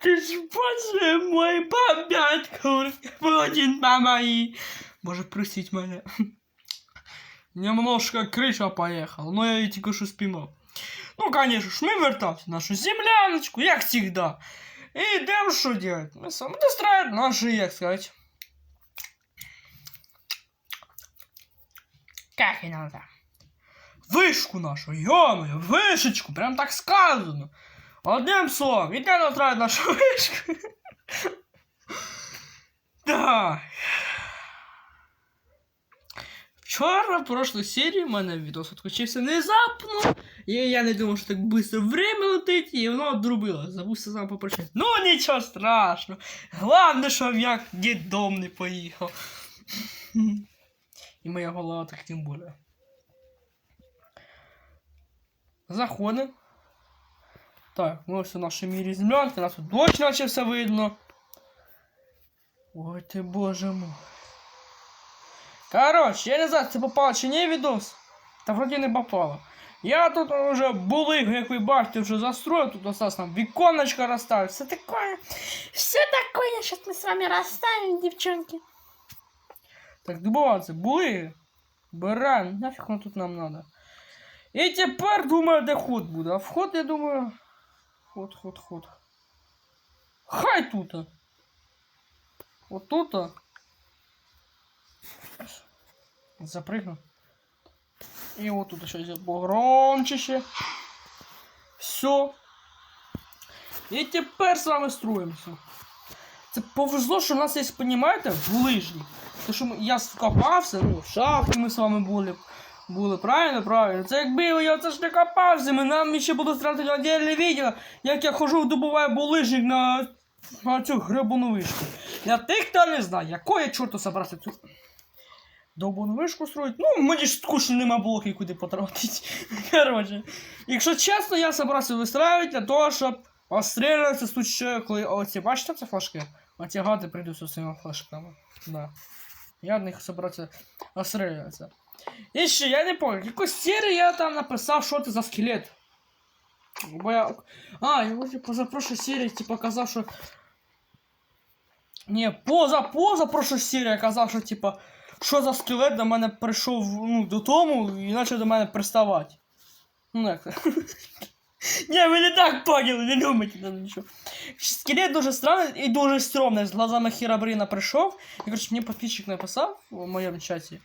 Ты ж боже мой, бабятка, господин по моей. Боже, простить меня. Немножко крыша поехала, но я її тільки що спіймав. Ну, конечно ж, ми вертався в нашу земляночку, як всегда. І йдемо що делать? Ми саме дострають наші, як сказать. Как и надо. Вишку нашу, ё вишечку, прям так сказано. Одним словом, іде настрають нашу вишку. Так. Вчора, в прошлой серії, в мене відос відключився внезапно. І я не думав, що так швидко время летить, і воно одрубило. Забувся сам попрощати. Ну нічого страшного. Головне, що я дідом не поїхав. І моя голова так тим більше. Заходимо. Так, ми ось у нашій мірі землянки, нас тут дощ наче все видно. Ой ти боже мой. Короче, я не знаю, це попало чи ні відос. Та вроді не попало. Я тут вже були, як ви бачите, вже застроїв, тут осталось там віконечко розставив, все таке. Все такое, сейчас мы с вами расставим, девчонки. Так, добуватися, були. Берем, нафіг воно тут нам надо. І тепер думаю, де ход буде. А вход, я думаю. Ход, ход, ход. Хай тут. Вот тут. Запрыгну. І от тут ще взяв погромче ще. Все. І тепер з вами строїмося. Це повезло, що в нас є, понімаєте, булижник. Тому що я скопався, ну, в шахті ми з вами були. Були, правильно, правильно. Це якби я це ж не копався, ми нам ще будуть стратити отдельне відео, як я хожу, добуваю булижник на, на цю гребану вишку. Для тих, хто не знає, якої чорту собрався цю довбану вишку строїть. Ну, мені ж скучно нема блоки куди потратити. Коротше. Якщо чесно, я собрався вистраювати для того, щоб обстрілюватися в случае, коли оці, бачите це флажки? Оці гати прийдуть з цими флажками. Да. Я в них собрався обстрілюватися. І ще, я не пам'ятаю, якось серії я там написав, що це за скелет. Бо я... А, я вже позапрошлой серії типу казав, що... Ні, поза, поза прошлой серії я казав, що типа, що за скелет до мене прийшов ну, додому і почав до мене приставати. Ну як це? Ні, ви не так поняли, не думайте там нічого. Скелет дуже странний і дуже стрьомний. З глазами Хірабріна прийшов. І коротше, мені підписчик написав у моєму чаті,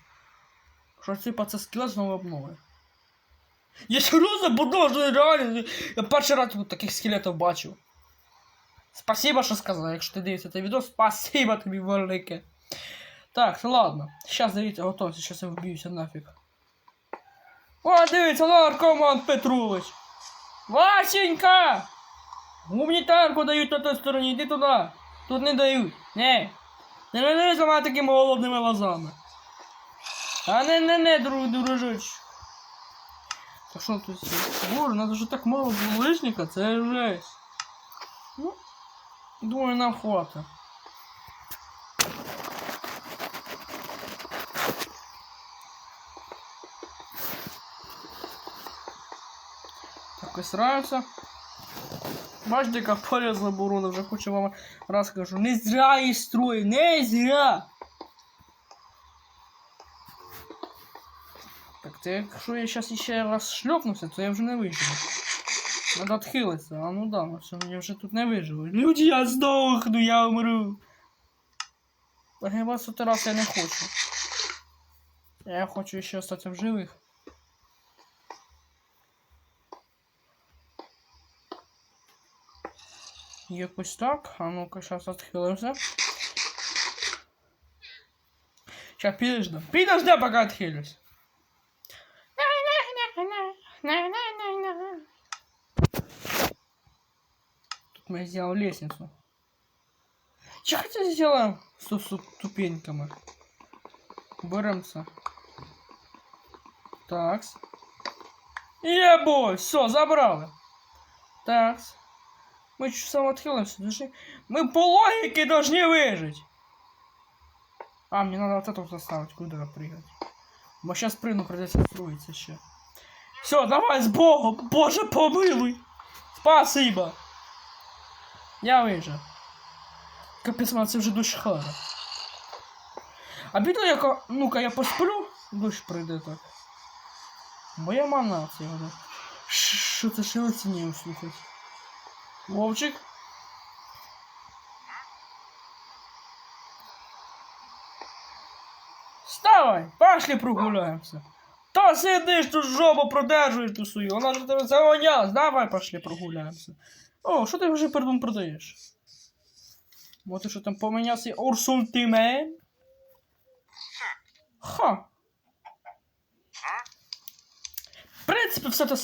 Що типа це скелет знову обнови. Я серйозно подовжую, реально. Я перший раз таких скелетів бачив. Спасибо, що сказав. Якщо ти дивишся цей відео, спасибо тобі велике. Так, ну ладно. Сейчас дивіться, готовься, сейчас я вб'юся нафіг. О, дивіться, наркоман Петрович. Васенька! Гуманітарку дають на той стороні, йди туди. Тут не дають. Не. Не не за мене такими голодними глазами. А не не не, друг, дружич. Так що тут? Боже, надо же так мало булыжника, це жесть. Ну, думаю, нам хватит. Так, висираюся. Бачите, яка полезна бурона, вже хочу вам раз кажу. Не зря її строю, не зря! Це якщо я зараз ще раз шльопнуся, то я вже не виживу. Надо отхилитися, а ну да, ну все, я вже тут не виживу. Люди, я здохну, я умру. Погибати раз я не хочу. Я хочу ще остатися в живих. Якось так. А ну-ка, сейчас отхилимся. Сейчас подожди. Подожди, пока отхилюсь. Тут мы сделаем лестницу. Что хотя сделаем с ту- с ступеньками? Беремся. Такс. Ебой, все, забрали. Такс. Мы чуть сам отхилимся. Должны... Мы по логике должны выжить. А, мне надо вот это вот оставить, куда прыгать. Бо сейчас прыгну, придется строиться еще. Все, давай с Богом, Боже помилуй. Спасибо. Я вижив. Капець, мене це вже дощ хара. А бідно, яка. Ну-ка, я посплю, дощ прийде так. Моя мана це його. Що це шелеці не услухать? Вовчик? Вставай, пошли прогуляємося. Та сидиш тут жопу продержуєш ту свою, вона ж тебе загоняла. Давай пошли прогуляємося. О, що ти вже придум продаєш? Мо ти що там помінявся Урсультимен? Ха. В принципі, все те.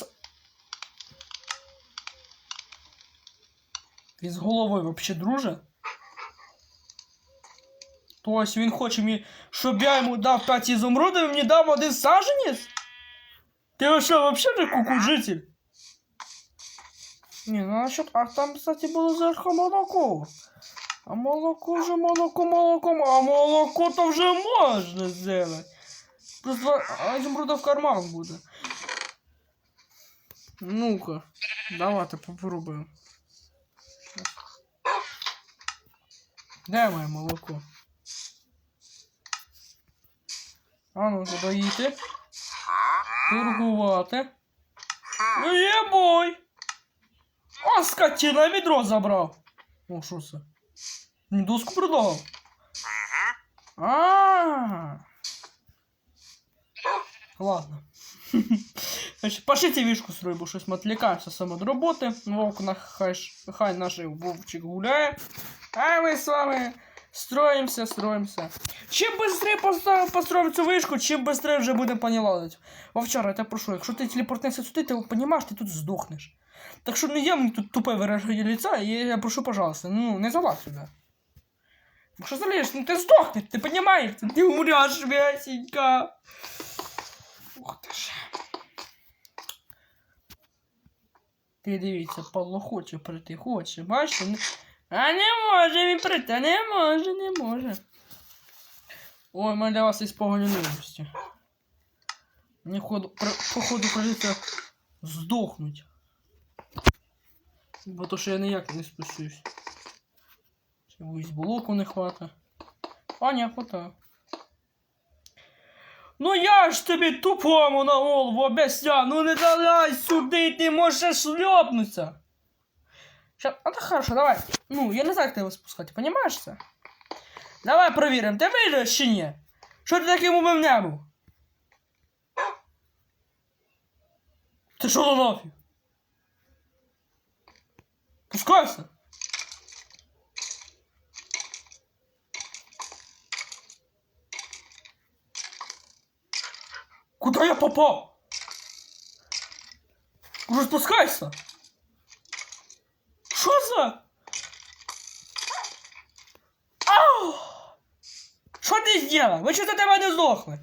Він з головою вообще друже. Тобто він хоче мені, щоб я йому дав 5 ізумрудів і мені дав один саженець? Ти що, вообще не кукужитель? Не, ну насчет... А там, кстати, було зверху молоко. А молоко вже молоко молоком, а молоко то вже можна зробити. Плюс два а ізумруда в карман буде. Ну-ка, давайте попробуємо. Де моє молоко? А ну, доїти. Торгувати. Ну є бой! О, скотина, відро забрав. О, що це? Доску продав. А. Ладно. Значить, пошлите вішку строй, бо щось ми відвлікаємося саме від роботи. Вовк на хай, наш вовчик гуляє. А ми з вами строїмося, строїмося. Чим швидше построїмо цю вишку, чим швидше вже будемо поніладити. Вовчара, я тебе прошу, якщо ти телепортнешся сюди, ти розумієш, ти тут здохнеш. Так що не я мені тут тупе вираження лица, і я прошу, пожалуйста, ну, не залазь сюди. Ну що залізеш, ну ти здохнеш, ти розумієш, ти умреш, Вясенька. Ух ти ж. Ти дивіться, Павло хоче прийти, хоче, бачите? А не може він прийти, не може, не може. Ой, мене для вас є погані новості. Мені ходу, походу прийдеться здохнуть. Бо то, що я ніяк не спущусь. Чогось блоку не хвата. А, не, хвата. Ну я ж тобі тупому на голову обясняв, ну не давай сюди, ти можеш шльопнуться. Ща, а так хорошо, давай. Ну, я не знаю, як тебе спускати, понимаешь це? Давай провіримо, ти вийдеш чи ні? Що ти таким убив небу? Ти що нафіг? Пускайся. Куда я попал? Уже спускайся. Что за? Ау! Що ти зробив? Ви що за тебе не здохли?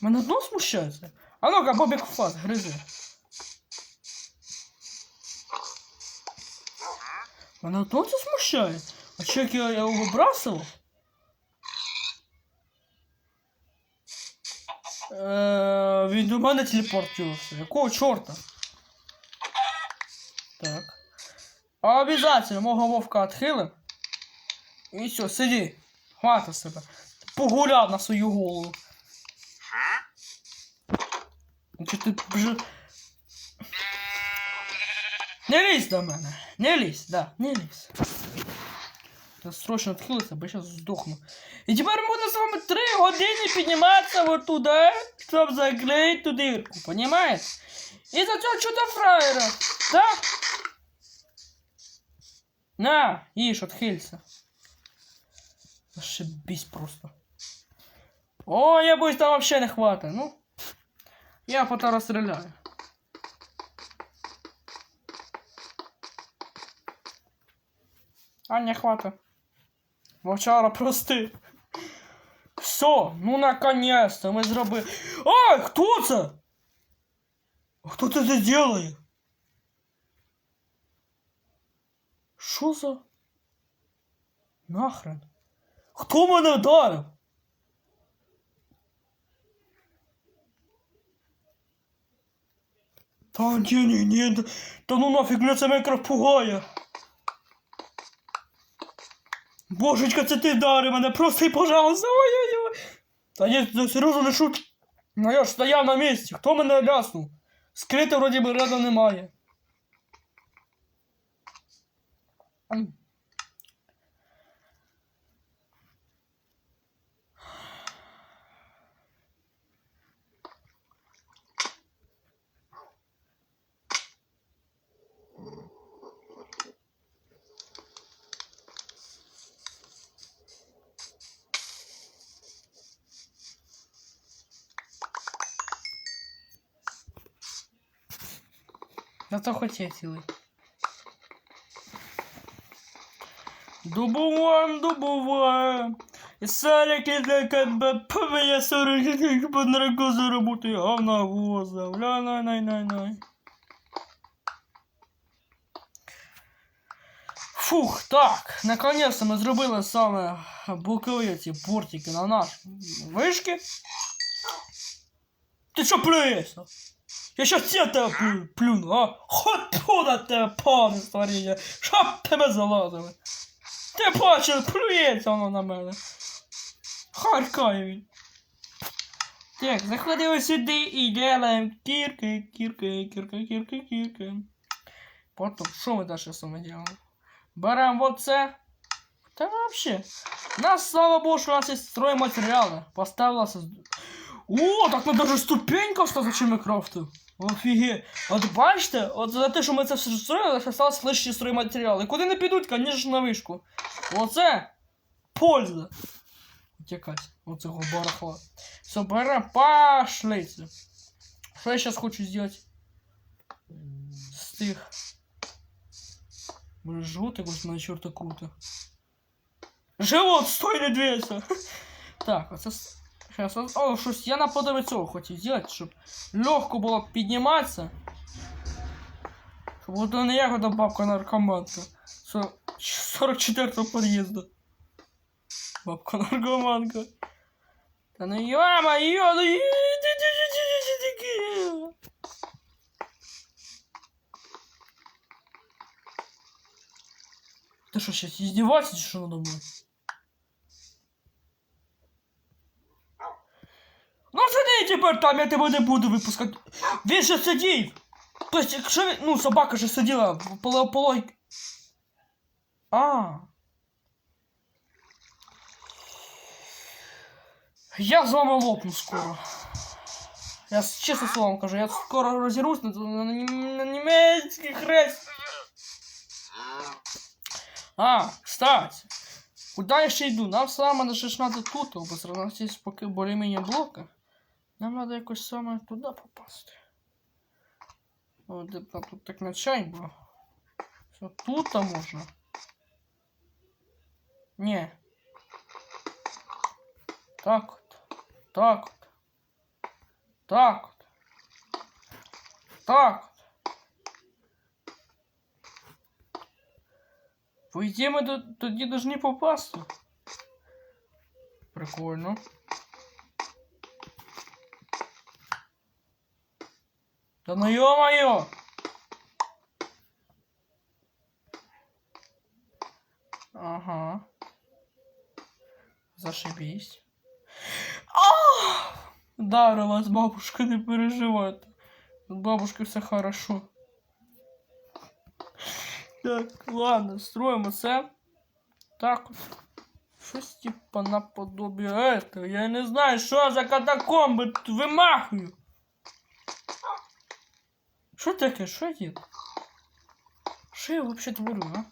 Мене одно смущається. А ну-ка, Бобік Фас, гризи. Мене одно це смущає. А як я, я його бросив? Е, він до мене телепортувався. Якого чорта? Так. Обязательно мого вовка відхилим. І все, сиди. Хвата себе. Погуляв на свою голову. Чи ти вже... Не лізь до мене. Не лізь, да, не лізь. Треба срочно відхилитися, бо я зараз здохну. І тепер з вами 3 години підніматися вот туди, щоб закрити ту дирку, понімаєте? І за цього чудо фраєра, так? На, їж, отхилься. Ошибись просто. О, я боюсь, там вообще не хватит. Ну, я пота розстріляю. А, не хватит. Вовчара, прости. Все, ну наконец-то ми зробили. Ай, хто це? Хто це це делає? Що за? Нахрен? Хто мене вдарив? Та ні, ні, ні. Та, ну нафіг мене це Майнкрафт пугає. Божечка, це ти вдари мене, прости, пожалуйста. Ой-ой-ой. Та це серйозно не шут. Ну я ж стояв на місці. Хто мене ляснув? Скрити вроді би рядом немає. Зато хоть я цілий. Добуваем. І саляки для КБП, я сорок под наркозу работаю, а в навоза. Ля най най най най. Фух, так, наконец-то ми зробили саме бокові ці бортики на наш вишки. Ти що плюєшся? Я щас тебе тебе плю, плюну, а? Хоту на тебе, пане створіння, щоб тебе залазили. Ти бачив, плюється воно на мене. Харкає він. Так, заходимо сюди і делаем кірки, кірки, кірки, кірки, кірки. Потім, що ми далі саме делаем? Беремо вот це. Та вообще. Нас, слава богу, що у нас є стройматеріали. Поставилася. О, так ми даже ступенька встала, чим ми крафтив. Офігеть. От бачите, от за те, що ми це все строїли, залишилось лише стройматеріали. Куди не підуть, звісно, на вишку. Оце польза. Утікать. Оцього барахла. Все, пошли. це. Що я зараз хочу зробити? З тих. Може, живот якось на чорта круто. Живот, стой, не двійся. Так, оце... с- Сейчас, о, щось я наподобі цього хотів зробити, щоб легко було підніматися. Щоб ото не ягода бабка наркоманка. Со 44-го під'їзду. Бабка наркоманка. Та ну ё-моё, ну і- Ты что, сейчас издеваешься, что надо мной? Тепер там, я тебе не буду випускати. Він же сидів. Тобто, якщо він, ну, собака же сиділа поло- полой. А. Я з вами лопну скоро. Я чесно словом кажу, я скоро розірвусь на, на, на німецький хрест. А, кстати. Куда я ще йду? Нам саме ж надо тут, є поки більш-менш блока. Нам надо якось саме туди попасти. О, де тут так начать було. Все, тут можна. Ні. Так от. Так от. Так от. Так от. По ідеї ми тоді должны попасти. Прикольно. Да ну ё-моё! Ага. Зашибись. А! Ударилась бабушка, не переживайте. С бабушкой все хорошо. Так, ладно, строимо це. Так от. Щось типа наподобие этого. Я не знаю, що за катакомби тут вимахую. Що таке? Що я? Що я вообще творю, а?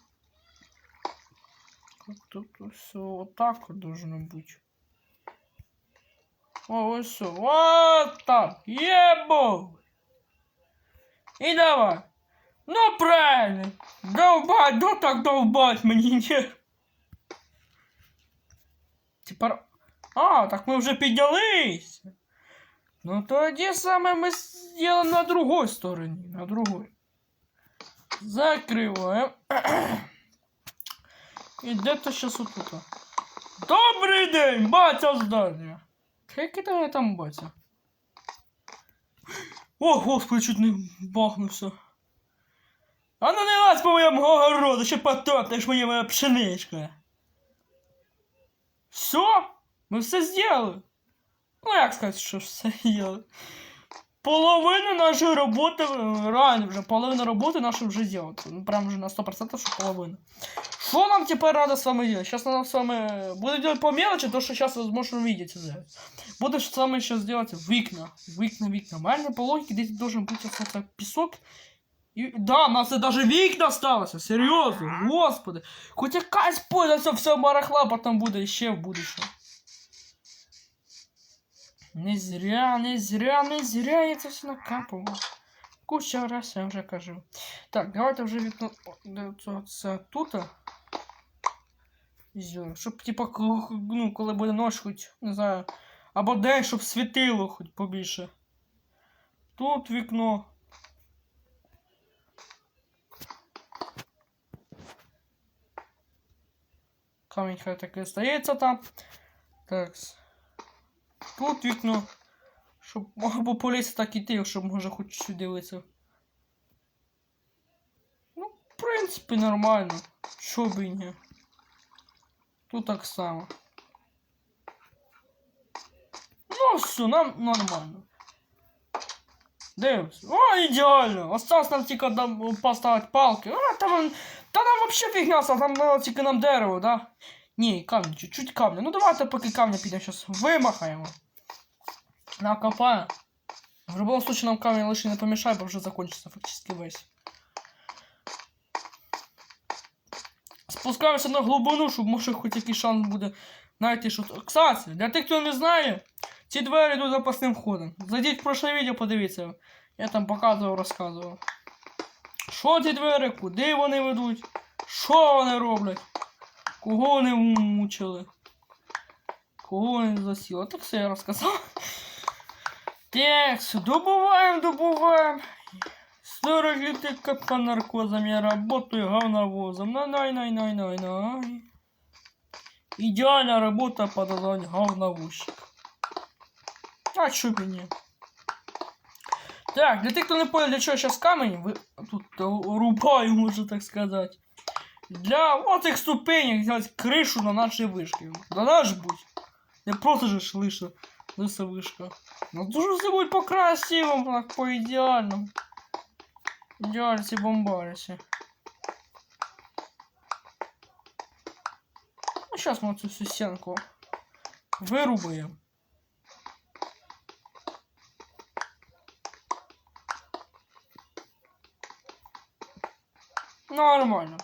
Тут все вот должно быть. О, ось все. Вот так. Ебо! И давай. Ну правильно. Довбать, да так довбать мені не. Тепер. А, так ми вже піднялись. Ну тоді саме ми зробимо на другой стороні. На другой. Закриваємо. І де то зараз отут? Добрий день, батя здання. Який там я там батя? О, господи, чуть не бахнувся. А ну не лазь по моєму огороду, ще потоптаєш моя моя пшеничка. Все? Ми все зробили. Ну, як сказати, що все зробили. Половину нашої роботи, реально вже половину роботи нашої вже зробили. Ну, прям вже на 100% що половина. Что нам теперь надо с вами делать? Сейчас надо с вами... Буду делать по мелочи, то, что сейчас, возможно, увидите. да. Буду вами сейчас делать вікна. Вікна, вікна. Мально по логике здесь должен быть остаться песок. И, да, у нас и даже вікна осталося. Серьезно, господи. Хоть якась польза, все, все барахла потом буде ще в будущем. Не зря, не зря, не зря я це все накапував. Куча раз я вже кажу. Так, давайте вже це тут. Щоб типа ну, коли буде ночь, хоч, не знаю, або день, щоб світило хоч побільше. Тут вікно. Камінь хай так і стається там. Так. Тут вікно. Щоб або по лісі так іти, щоб може хоч чуть дивитися. Ну, в принципі, нормально. Чо б і ні. Тут так само. Ну, все, нам нормально. Дивимось. О, ідеально! Осталось нам тільки там поставити палки. А, там, вон- та нам вообще фігня, там надо тільки нам дерево, да? Ні, камінь, чуть-чуть камня. Ну давайте поки камня підемо зараз вимахаємо. Накопаємо. В любом случае нам камень лише не помешает, бо вже закончится фактически весь. Спускаємося на глибину, щоб може хоч якийсь шанс буде знайти що. Кстати, для тих, хто не знає, ці двері йдуть запасним ходом. Зайдіть в прошле відео, подивіться. Я там показував, розказував. Що ці двері, куди вони ведуть, що вони роблять, кого вони мучили, кого вони засіли. Так все я розказав. Так, добываем, добываем. 40 литров как по наркозам я работаю говновозом. На най най най най най Идеальная работа под названием говновозчик. А чё бы не. Так, для тех, кто не понял, для чего сейчас камень, вы тут э, рубаю, можно так сказать. Для вот этих ступенек сделать крышу на нашей вышке. Да наш будь. Не просто же слышу. Лиса вишка. Ну дуже все будет по красивому, так по ідеальному. Ідеальці бомбарці. Ну, сейчас мы цю всю стенку вирубаємо. Нормально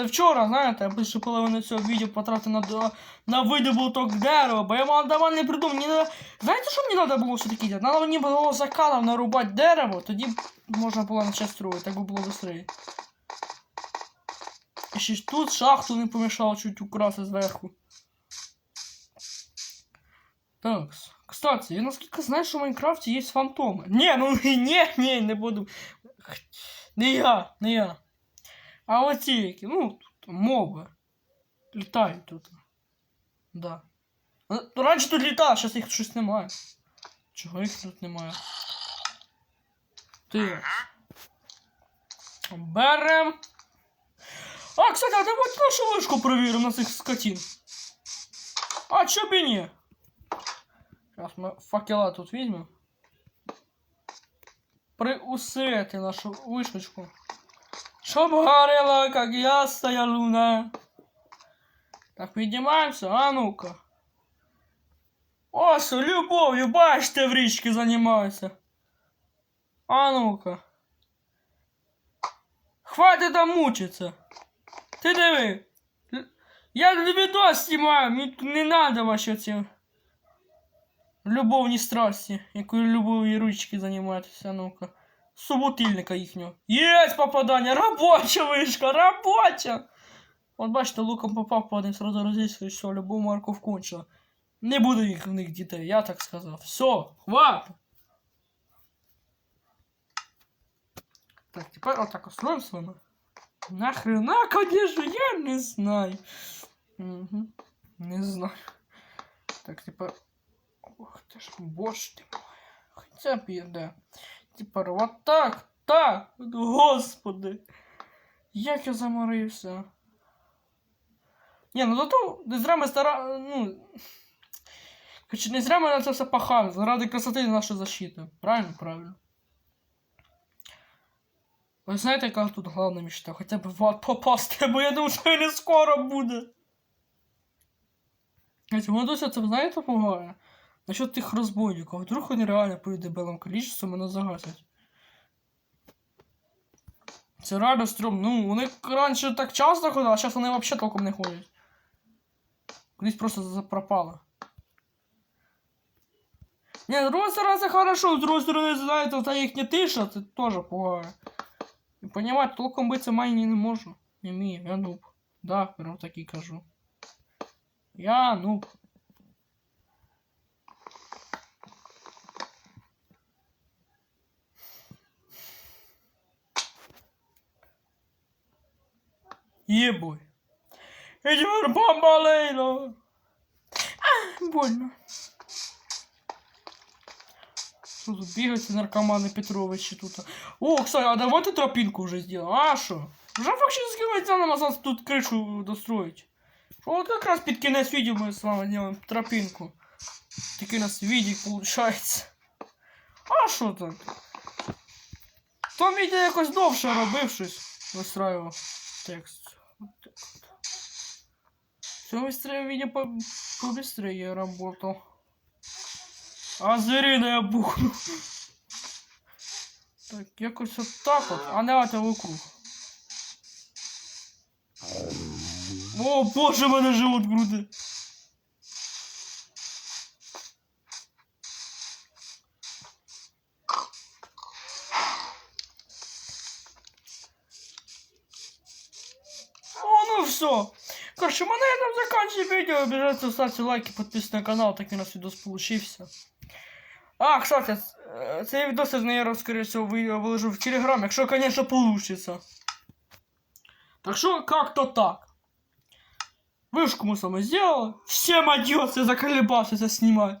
поки. Це вчора, знаєте, я більше половину цього відео потратив на, до- на видобуток дерева, бо я мав давно не придумав. Мені надо... Знаєте, що мені треба було все-таки делать? Надо мені було закалом нарубати дерево, тоді б можна було почати строїти, так би було швидше. І ще ж тут шахту не помішало чуть украсти зверху. Так, кстати, я наскільки знаю, що в Майнкрафті є фантоми. Ні, ну ні, ні, не буду. Не я, не я. А оці які, ну, тут моби. Літають тут. Да. Ну, Раніше тут літали, зараз їх щось немає. Чого їх тут немає? Ти. Берем. А, кстати, а давайте нашу вишку перевіримо на цих скотин. А, чо б і ні? Зараз ми факела тут візьмемо. Приусити нашу вишечку. Чтоб горела, как ясная луна. Так, піднімаємося, а ну-ка. Ось, любов'ю, бачите, в річці займаюся. А ну-ка. Хватит там мучиться. Ти диви. Л- Я відео знімаю, мені тут не надо ваші ці любовні страсті, якою любов'ю ручки займаєтеся, а ну-ка. Суботильника їхнього. Єсть попадання! Робоча вишка! Робоча! От бачите, луком попав по один, сразу розійшли, що любов марку вкончила. Не буду їх в них дітей, я так сказав. Все, хват! Так, тепер отак устроим с вами. Нахрена, конечно, я не знаю. Угу. Не знаю. Так, тепер Ох ти ж, боже ти мой. Хоча б іде. Тепер от так, так, господи. Як я заморився. Ні, ну зато не зря ми стара... ну... Хоч не зря ми на це все пахали, заради красоти нашої защити. Правильно? Правильно. Ви знаєте, яка тут головна мечта? Хоча б в ад попасти, бо я думаю, що не скоро буде. Чому досі це знаєте пугає? Насчет тих розбойників. Вдруг вони реально по дебелим количеством мене загасять. Це реально стрьом. Ну, вони раніше так часто ходили, а зараз вони взагалі толком не ходять. Кудись просто за- пропало. Не, с другой стороны, это хорошо, с другой стороны, знаєте, ота їхня тиша, це теж пугає. І понімати, толком биться майні не можу. Не вмію, я нуб. Да, прям так і кажу. Я нуб. Ебой. Идем бомбалейно. А, больно. Что тут бегают эти наркоманы Петровичи тут? О, кстати, а давайте тропинку уже сделаем. А что? Уже фактически нельзя нам осталось тут крышу достроить. Вот как раз под конец видео мы с вами делаем тропинку. Такий у нас видик получается. А що так? В тому відео якось довше робив щось. Вистраював текст. Вот вот. Все быстрее видео по побыстрее работал. А зрина я бухну. Так, якось от так от, а не это вокруг. О, боже, мене живот груди. этом заканчиваем видео. Обязательно ставьте лайки, подписывайтесь на канал, так у нас видос получился. А, кстати, э, цей відос я, наверное, скорее всего, ви- виложу в Телеграм, якщо, конечно, получится. Так что, как-то так. Вышку мы сами сделали. Всем адьос, я заколебался это снимать.